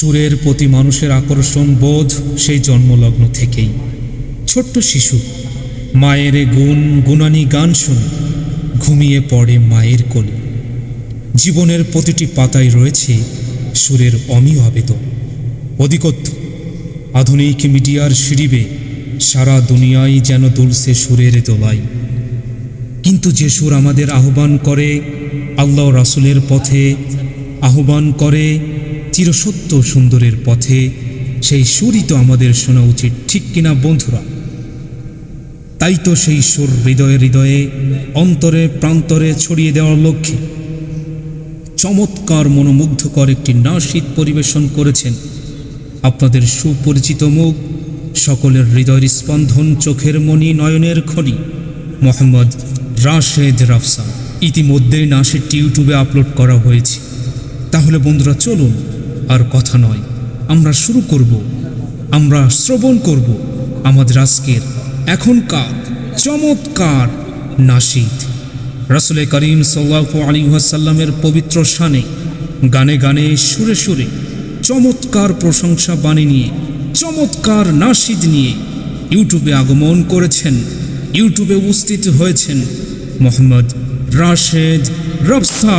সুরের প্রতি মানুষের আকর্ষণ বোধ সেই জন্মলগ্ন থেকেই। ছোট্ট শিশু, মায়ের গুণ, গুণানি গান শুনে ঘুমিয়ে পড়ে মায়ের কোলে। জীবনের প্রতিটি পাতায় রয়েছে সুরের অমীয় আবেদন। অধিকত্ব, আধুনিক মিডিয়ার সিঁড়িবে সারা দুনিয়ায় যেন দুলছে সুরের দোলাই। কিন্তু যে সুর আমাদের আহ্বান করে, আল্লাহ রাসুলের পথে আহ্বান করে চিরসত্য সুন্দরের পথে, সেই সুরই তো আমাদের শোনা উচিত, ঠিক কিনা বন্ধুরা? তাই তো সেই সুর হৃদয়ে হৃদয়ে, অন্তরে প্রান্তরে ছড়িয়ে দেওয়ার লক্ষ্যে। চমৎকার মনোমুগ্ধকর একটি নাশিদ পরিবেশন করেছেন। আপনাদের সুপরিচিত মুখ, সকলের হৃদয়ের স্পন্দন, চোখের মণি, নয়নের খনি। মোহাম্মদ রাশেদ রাফসা ইতিমধ্যেই নাশিদটি ইউটিউবে আপলোড করা হয়েছে। তাহলে বন্ধুরা চলুন আর কথা নয়। আমরা শুরু করব। আমরা শ্রবণ করব। আমাদের আজকের এখনকার চমৎকার নাশিদ রাসুলে করিম সাল্লাহ আলী সাল্লামের পবিত্র শানে গানে গানে সুরে সুরে চমৎকার প্রশংসা বাণী নিয়ে, চমৎকার নাশিদ নিয়ে ইউটিউবে আগমন করেছেন। ইউটিউবে উপস্থিত হয়েছেন মোহাম্মদ রাশেদ রফসা